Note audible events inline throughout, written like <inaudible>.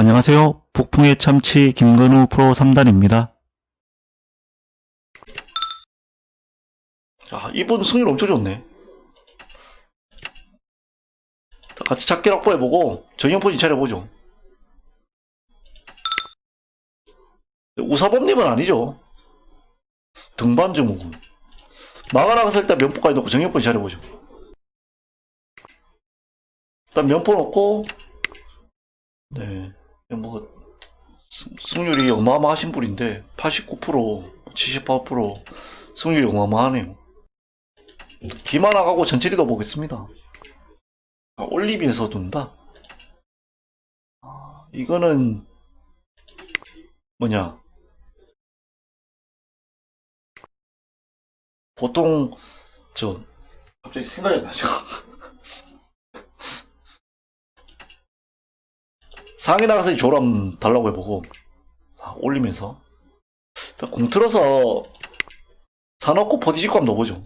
안녕하세요. 북풍의 참치 김건우 프로 3단입니다. 아, 이분 승률 엄청 좋네. 자, 같이 작게 확보해보고 정형 포진 차려보죠. 우사범님은 아니죠. 등반 증후군. 마가나가서 일단 면포까지 놓고 정형 포진 차려보죠. 일단 면포 놓고 네, 뭐 승- 승률이 어마어마하신 분인데 89% 78% 승률이 어마어마하네요. 기만 나가고 전체 리더 보겠습니다. 아, 올리비에서 둔다. 아, 이거는 뭐냐? 보통 저 갑자기 생각이 안 나죠. <laughs> 상위 나가서 조람 달라고 해보고 아, 올리면서 공 틀어서 사놓고 버디지고 한번 넣어보죠.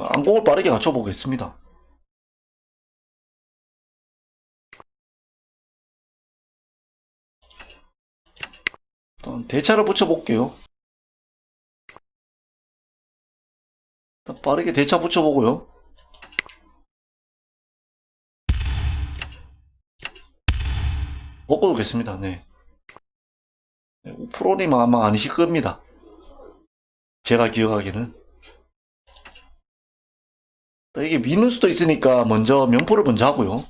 안공을 빠르게 갖춰보겠습니다. 일단 대차를 붙여볼게요. 일단 빠르게 대차 붙여보고요. 먹고도겠습니다. 네. 네, 프로님 아마 아니실 겁니다. 제가 기억하기에는. 또 이게 미는 수도 있으니까 먼저 면포를 먼저 하고요.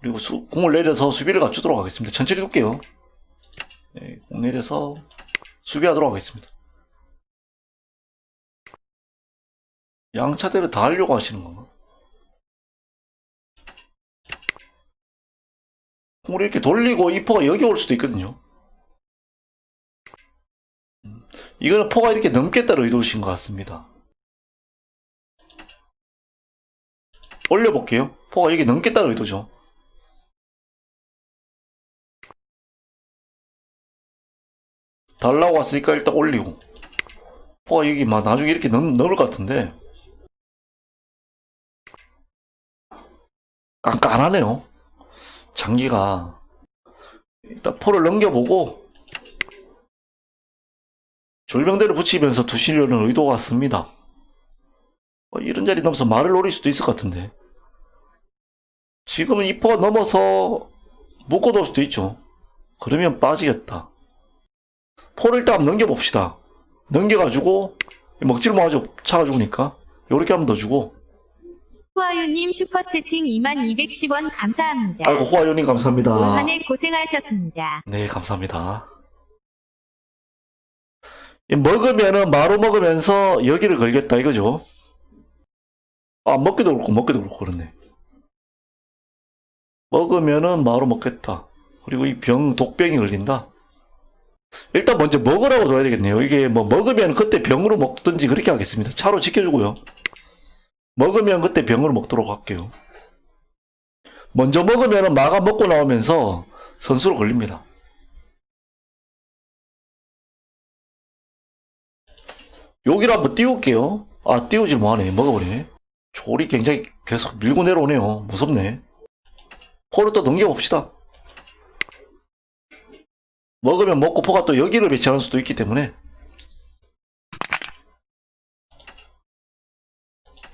그리고 수- 공을 내려서 수비를 갖추도록 하겠습니다. 천천히 둘게요. 네, 공 내려서 수비하도록 하겠습니다. 양차대를 다 하려고 하시는 건가? 공을 이렇게 돌리고 이 포가 여기 올 수도 있거든요. 음, 이거는 포가 이렇게 넘겠다는 의도신 것 같습니다. 올려볼게요. 포가 여기 넘겠다는 의도죠. 달라고 왔으니까 일단 올리고. 포가 여기 막 나중에 이렇게 넘, 넘을 것 같은데. 깐깐하네요. 장기가. 일단 포를 넘겨보고. 졸병대를 붙이면서 두시려는 의도 같습니다. 어, 이런 자리 넘어서 말을 노릴 수도 있을 것 같은데. 지금은 이 포가 넘어서 묶어놓을 수도 있죠. 그러면 빠지겠다. 포를 일단 넘겨봅시다. 넘겨가지고, 먹지를 못하죠. 차가 죽으니까. 요렇게 한번 더 주고. 후아유님 슈퍼채팅 2210원 감사합니다. 아이고, 호아요님 감사합니다. 올 한해 고생하셨습니다. 네, 감사합니다. 이 먹으면은 마루 먹으면서 여기를 걸겠다 이거죠. 아, 먹기도 그렇고 먹기도 그렇고 그렇네. 먹으면은 마루 먹겠다. 그리고 이 병, 독병이 걸린다. 일단 먼저 먹으라고 줘야 되겠네요. 이게 뭐 먹으면 그때 병으로 먹든지 그렇게 하겠습니다. 차로 지켜주고요. 먹으면 그때 병으로 먹도록 할게요. 먼저 먹으면은 마가 먹고 나오면서 선수로 걸립니다. 여기를 한번 띄울게요. 아, 띄우질 뭐하네. 먹어버리네. 조리 굉장히 계속 밀고 내려오네요. 무섭네. 포를 또 넘겨봅시다. 먹으면 먹고 포가 또 여기를 배치하는 수도 있기 때문에.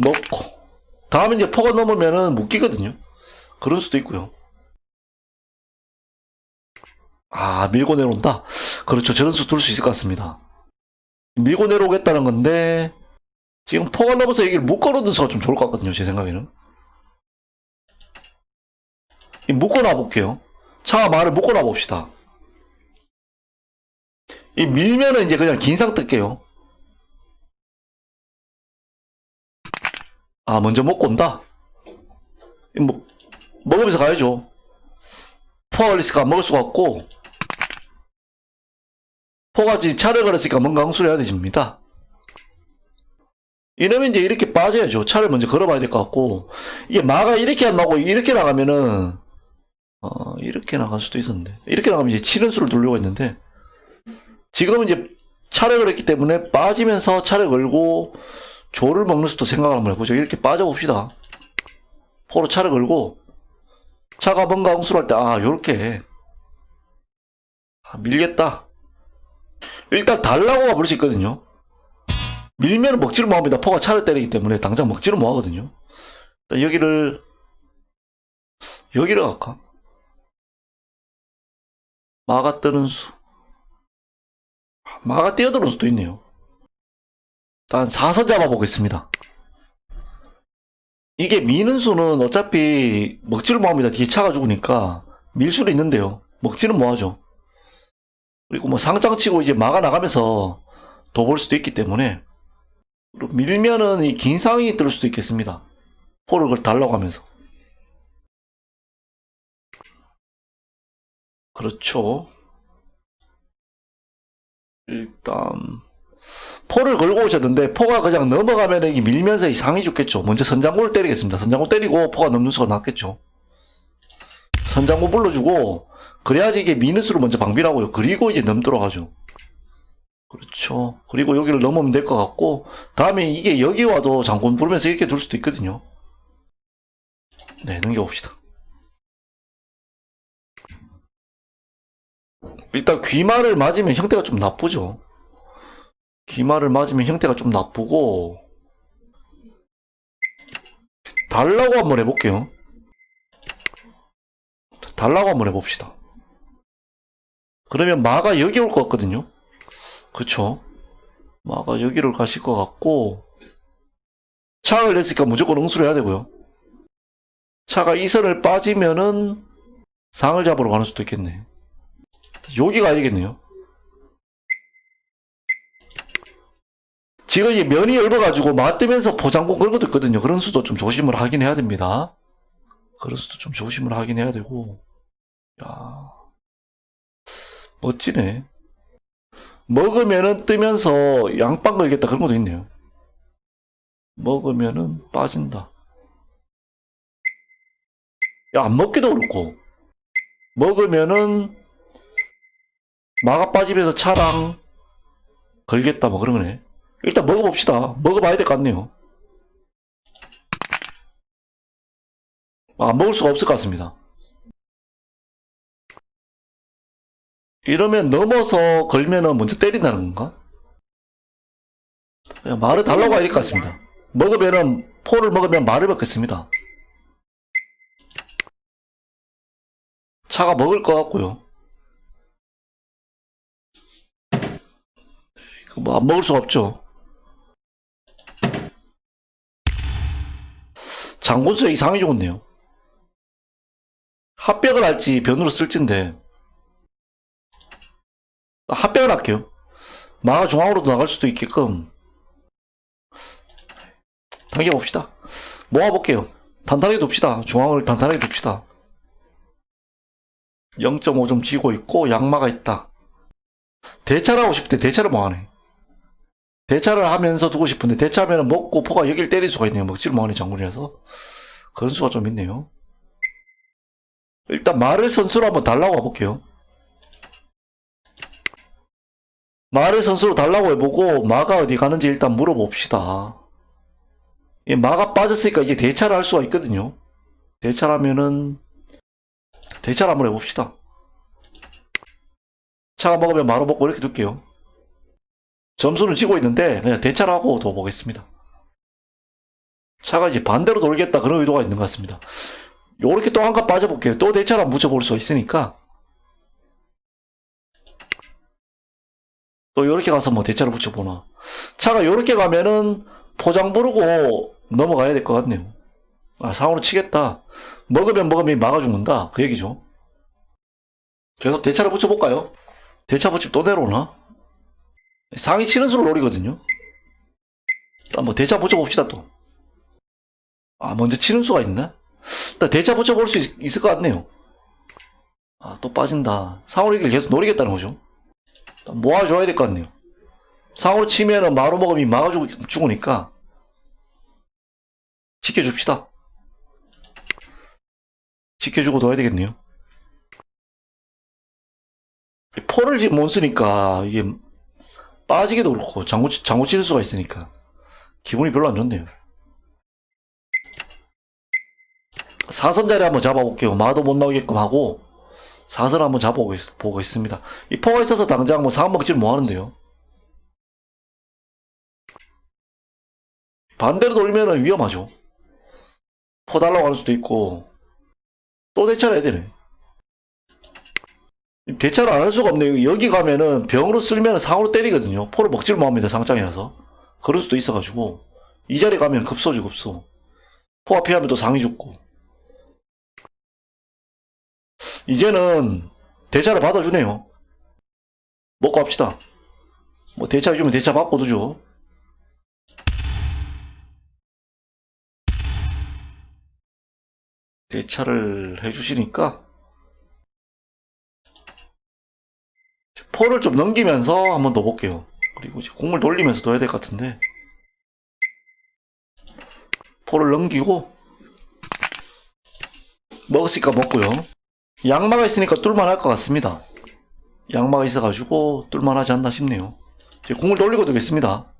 먹고. 다음에 이제 포가 넘으면은 묶이거든요. 그럴 수도 있고요. 아, 밀고 내려온다? 그렇죠. 저런 수 둘 수 있을 것 같습니다. 밀고 내려오겠다는 건데, 지금 포가 넘어서 여기를 묶어놓는 수가 좀 좋을 것 같거든요. 제 생각에는. 이 묶어놔 볼게요. 차와 말을 묶어놔 봅시다. 이 밀면은 이제 그냥 긴 상 뜰게요. 아, 먼저 먹고 온다? 이 뭐, 먹으면서 가야죠. 포알리스가 먹을 수가 없고, 포가지 차를 걸었으니까 뭔가 응수를 해야 되집니다. 이러면 이제 이렇게 빠져야죠. 차를 먼저 걸어봐야 될 것 같고, 이게 마가 이렇게 안 나오고 이렇게 나가면은, 어, 이렇게 나갈 수도 있었는데, 이렇게 나가면 이제 치는 수를 두려고 했는데, 지금은 이제 차를 걸었기 때문에 빠지면서 차를 걸고, 조를 먹는 수도 생각을 한번 해보죠. 이렇게 빠져봅시다. 포로 차를 걸고 차가 뭔가 엉술할 때 아 요렇게. 아, 밀겠다. 일단 달라고가 볼 수 있거든요. 밀면 먹지를 못합니다. 포가 차를 때리기 때문에 당장 먹지를 못하거든요. 여기를 여기를 갈까? 마가 뜨는 수. 마가 뛰어드는 수도 있네요 일단 4선 잡아보겠습니다 이게 미는 수는 어차피 먹지를 못합니다. 뒤에 차가 죽으니까 밀 수는 있는데요. 먹지는 못하죠. 그리고 뭐 상장 치고 이제 막아 나가면서 더볼 수도 있기 때문에 밀면은 이 긴 상이 뜰 수도 있겠습니다. 그걸 달라고 하면서. 그렇죠. 일단 포를 걸고 오셨는데 포가 그냥 넘어가면 이 밀면서 이 상이 죽겠죠. 먼저 선장구를 때리겠습니다. 선장구 때리고 포가 넘는 수가 낫겠죠. 선장구 불러주고 그래야지 이게 수를 먼저 방비하고요. 그리고 이제 넘도록 하죠. 그렇죠. 그리고 여기를 넘으면 될 것 같고 다음에 이게 여기 와도 장군 부르면서 이렇게 둘 수도 있거든요. 네, 넘겨봅시다. 일단 귀마를 맞으면 형태가 좀 나쁘죠. 기마를 맞으면 형태가 좀 나쁘고 달라고 한번 해볼게요. 달라고 한번 해봅시다. 그러면 마가 여기 올 것 같거든요. 그쵸? 마가 여기를 가실 것 같고 차를 냈으니까 무조건 응수를 해야 되고요. 차가 이 선을 빠지면은 상을 잡으러 가는 수도 있겠네. 여기가 아니겠네요. 지금 이 면이 넓어가지고 맞으면서 포장고 걸고도 있거든요. 그런 수도 좀 조심을 하긴 해야 됩니다. 그런 수도 좀 조심을 하긴 해야 되고. 야 멋지네. 먹으면은 뜨면서 양빵 걸겠다 그런 것도 있네요. 먹으면은 빠진다. 야, 안 먹기도 그렇고. 먹으면은 마가 빠지면서 차랑 걸겠다 뭐 그런 거네. 일단 먹어봅시다. 먹어봐야 될 것 같네요. 아, 먹을 수가 없을 것 같습니다. 이러면 넘어서 걸면은 먼저 때린다는 건가? 말을 달라고 해야 될 것 같습니다. 먹으면은, 포를 먹으면 말을 먹겠습니다. 차가 먹을 것 같고요. 이거 뭐안 먹을 수가 없죠. 장군수의 이상이 좋은데요. 합백을 할지 변으로 쓸지인데 합백을 할게요. 마가 중앙으로도 나갈 수도 있게끔 당겨봅시다. 모아볼게요. 단단하게 둡시다. 중앙을 단단하게 둡시다. 0.5점 쥐고 있고 양마가 있다. 대차를 하고 때 대차를 뭐하네. 대차를 하면서 두고 싶은데 대차하면 먹고 포가 여길 때릴 수가 있네요. 먹지를 못하는 장군이라서 그런 수가 좀 있네요. 일단 말을 선수로 한번 달라고 해볼게요. 말을 선수로 달라고 해보고 마가 어디 가는지 일단 물어봅시다. 이 마가 빠졌으니까 이제 대차를 할 수가 있거든요. 대차를 하면은 대차를 한번 해봅시다. 차가 먹으면 마로 먹고 이렇게 둘게요. 점수는 지고 있는데 그냥 대차를 하고 더 보겠습니다. 차가 이제 반대로 돌겠다 그런 의도가 있는 것 같습니다. 요렇게 또한칸 빠져볼게요. 또 대차를 한번 붙여볼 수 있으니까 또 요렇게 가서 뭐 대차를 붙여보나 차가 요렇게 가면은 포장 부르고 넘어가야 될 것 같네요. 아 상으로 치겠다. 먹으면 먹으면 막아 죽는다 그 얘기죠. 계속 대차를 붙여볼까요? 대차 붙이면 또 내려오나? 상위 치는 수를 노리거든요. 일단 뭐 대차 붙여봅시다 또. 아 먼저 치는 수가 있나? 일단 대차 붙여볼 수 있, 을것 같네요. 아 또 빠진다. 상으로 이길 계속 노리겠다는 거죠. 모아줘야 될 것 같네요. 상으로 치면은 마로 먹으면 막아주고 죽으니까 지켜줍시다. 지켜주고 둬야 되겠네요. 포를 지금 못 쓰니까 이게 빠지기도 그렇고 장구 장구 치는 수가 있으니까 기분이 별로 안 좋네요. 사선 자리 한번 잡아볼게요. 마도 못 나오게끔 하고 사선 한번 잡아보고 있, 보고 있습니다. 이 포가 있어서 당장 뭐 상황 먹지를 못 하는데요. 반대로 돌리면 위험하죠. 포 달라고 할 수도 있고 또 대처를 해야 되네. 대처를 안 할 수가 없네요. 여기 가면은 병으로 쓸면 상으로 때리거든요. 포를 먹지를 못합니다. 상장이라서. 그럴 수도 있어가지고 이 자리 가면 급소죠 급소. 포가 피하면 또 상이 죽고. 이제는 대차를 받아주네요. 먹고 합시다. 뭐 대차 해주면 대차 받고 두죠. 대차를 해주시니까 포를 좀 넘기면서 한번 더 볼게요. 그리고 이제 공을 돌리면서 둬야 될 것 같은데 포를 넘기고 먹었으니까 먹고요. 양마가 있으니까 뚫만 할 것 같습니다. 양마가 있어가지고 뚫만 하지 않나 싶네요. 이제 공을 돌리고 두겠습니다.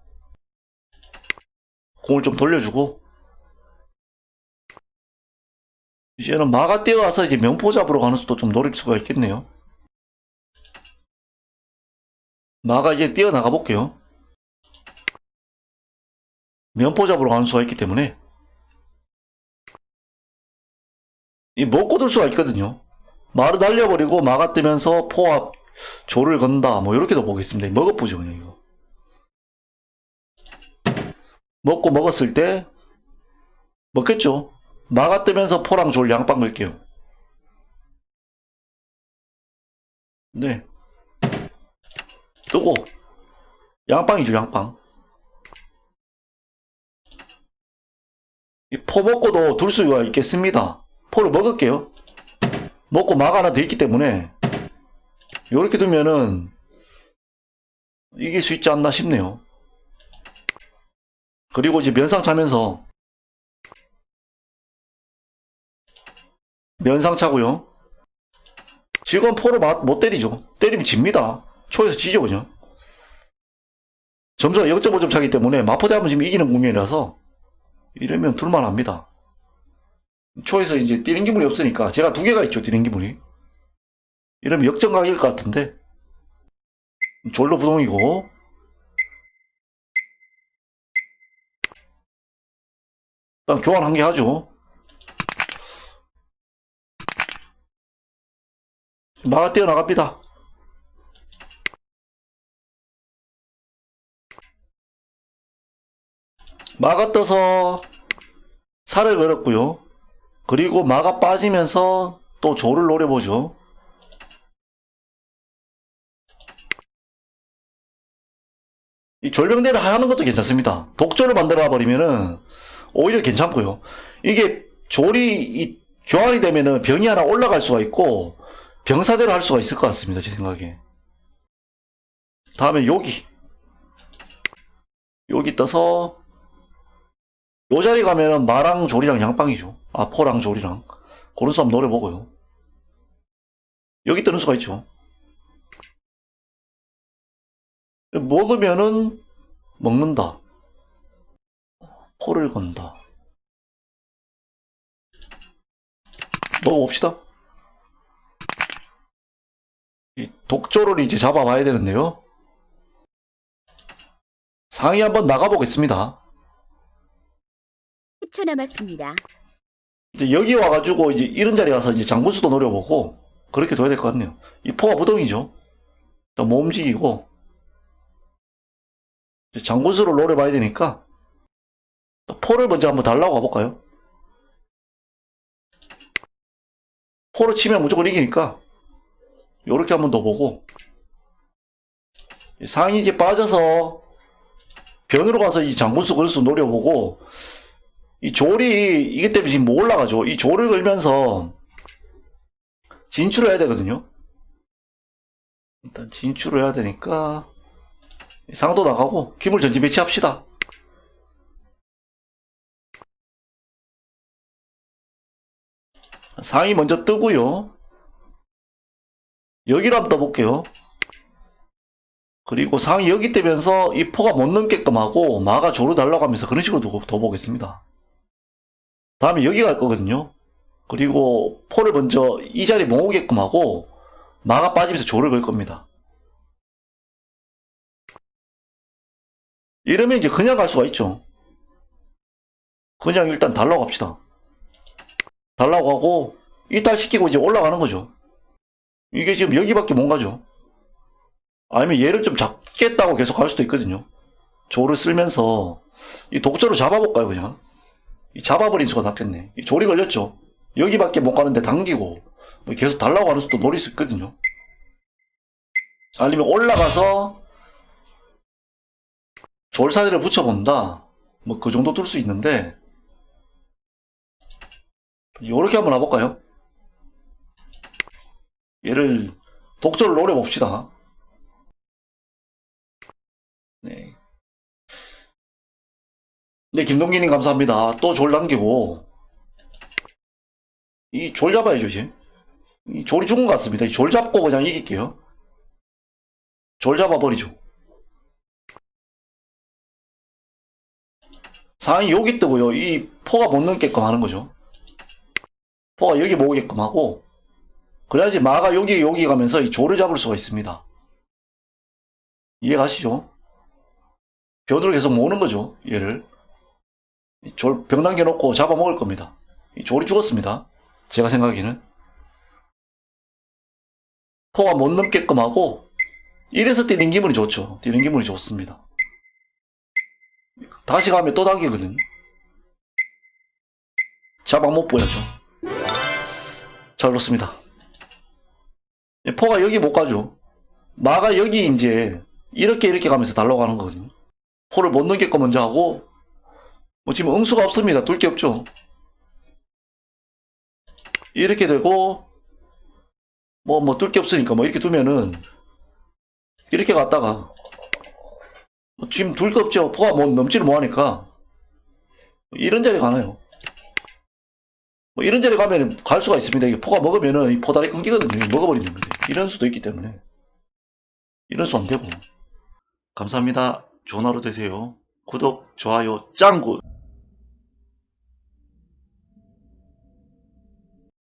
공을 좀 돌려주고 이제는 마가 뛰어와서 이제 명포 잡으러 가는 수도 좀 노릴 수가 있겠네요. 마가 이제 뛰어나가 볼게요. 면포 잡으러 가는 수가 있기 때문에 이 먹고 들 수가 있거든요. 마를 날려버리고 마가 뜨면서 포와 조를 건다. 뭐 이렇게도 보겠습니다. 먹어보죠 그냥 이거. 먹고 먹었을 때 먹겠죠. 마가 뜨면서 포랑 조를 양빵 걸게요. 네. 뜨고 양빵이죠 양빵. 이포 먹고도 둘 수가 있겠습니다. 포를 먹을게요. 먹고 막 하나 더 있기 때문에 이렇게 두면은 이길 수 있지 않나 싶네요. 그리고 이제 면상 차면서 면상 차고요. 지금 마- 못 때리죠. 때리면 집니다. 초에서 지죠 그냥. 점수가 0.5점 차기 때문에 마포대 하면 지금 이기는 국면이라서 이러면 둘만 합니다. 초에서 이제 뛰는 기물이 없으니까 제가 두 개가 있죠 뛰는 기물이. 이러면 역전 각일 것 같은데. 졸로 부동이고. 일단 교환 한 개 하죠. 마가 뛰어나갑니다 마가 떠서 살을 걸었고요 그리고 마가 빠지면서 또 조를 노려보죠. 이 졸병대를 하는 것도 괜찮습니다. 독조를 만들어 버리면은 오히려 괜찮고요. 이게 조리 이 교환이 되면은 병이 하나 올라갈 수가 있고 병사대로 할 수가 있을 것 같습니다. 제 생각에. 다음에 여기 여기 떠서 요 자리 가면은 마랑 조리랑 양빵이죠. 아, 포랑 조리랑. 그런 싸움 노려보고요. 여기 뜨는 수가 있죠. 먹으면은 먹는다. 포를 건다. 먹어봅시다. 이 독조를 이제 잡아봐야 되는데요. 상위 한번 나가보겠습니다. 10초 남았습니다. 이제 여기 와가지고 이제 이런 자리 가서 이제 장군수도 노려보고 그렇게 둬야 될 것 같네요. 이 포가 부동이죠. 못 움직이고 장군수를 노려봐야 되니까 포를 먼저 한번 달라고 가볼까요? 포를 치면 무조건 이기니까 요렇게 한번 더 보고 상이 이제 빠져서 변으로 가서 이 장군수 걸수 노려보고 이 조리 이게 때문에 지금 못 올라가죠. 이 조를 걸면서 진출을 해야 되거든요. 일단 진출을 해야 되니까 상도 나가고 기물 전지 배치합시다. 상이 먼저 뜨고요. 여기로 한번 떠볼게요. 그리고 상이 여기 뜨면서 이 포가 못 넘게끔 하고 마가 조로 달라고 하면서 그런 식으로 더, 더 보겠습니다. 다음에 여기 갈 거거든요. 그리고 포를 먼저 이 자리에 모으게끔 하고 마가 빠지면서 조를 걸 겁니다. 이러면 이제 그냥 갈 수가 있죠. 그냥 일단 달라고 합시다. 달라고 하고 이탈 시키고 이제 올라가는 거죠. 이게 지금 여기밖에 못 가죠. 아니면 얘를 좀 잡겠다고 계속 갈 수도 있거든요. 조를 쓸면서 이 독조를 잡아볼까요 그냥? 이 잡아버린 수가 낫겠네. 이 조리 걸렸죠. 여기밖에 못 가는데 당기고 뭐 계속 달라고 하는 수도 노릴 수 있거든요. 아니면 올라가서 졸사대를 붙여본다. 뭐 그 정도 뚫을 수 있는데 요렇게 한번 와볼까요? 얘를 독조를 노려봅시다. 네. 네, 김동기님 감사합니다. 또 졸 남기고 이 졸 잡아야죠, 이제. 이 졸이 죽은 것 같습니다. 이 졸 잡고 그냥 이길게요. 졸 잡아버리죠. 상이 여기 뜨고요. 이 포가 못 넘게끔 하는 거죠. 포가 여기 모으게끔 하고 그래야지 마가 여기 여기 가면서 이 조를 잡을 수가 있습니다. 이해 가시죠? 변으로 계속 모으는 거죠. 얘를 이 졸, 병 남겨놓고 잡아먹을 겁니다. 이 졸이 죽었습니다. 제가 생각에는 포가 못 넘게끔 하고 이래서 뛰는 기분이 좋죠. 뛰는 기분이 좋습니다. 다시 가면 또 당기거든요. 잡아 못 보야죠. 잘 놓습니다. 예, 포가 여기 못 가죠. 마가 여기 이제 이렇게 이렇게 가면서 하는 거거든요. 포를 못 넘게끔 먼저 하고 뭐 지금 응수가 없습니다. 둘 게 없죠. 이렇게 되고 뭐뭐뚫게 없으니까 뭐 이렇게 두면은 이렇게 갔다가 뭐 지금 둘 게 없죠. 포가 뭐 넘지를 못하니까 이런 자리 가나요? 뭐 이런 자리 가면 갈 수가 있습니다. 이게 포가 먹으면은 이 포다리 끊기거든요. 먹어버리는 거죠. 이런 수도 있기 때문에 이런 수 안 되고 감사합니다. 좋은 하루 되세요. 구독, 좋아요, 짱구.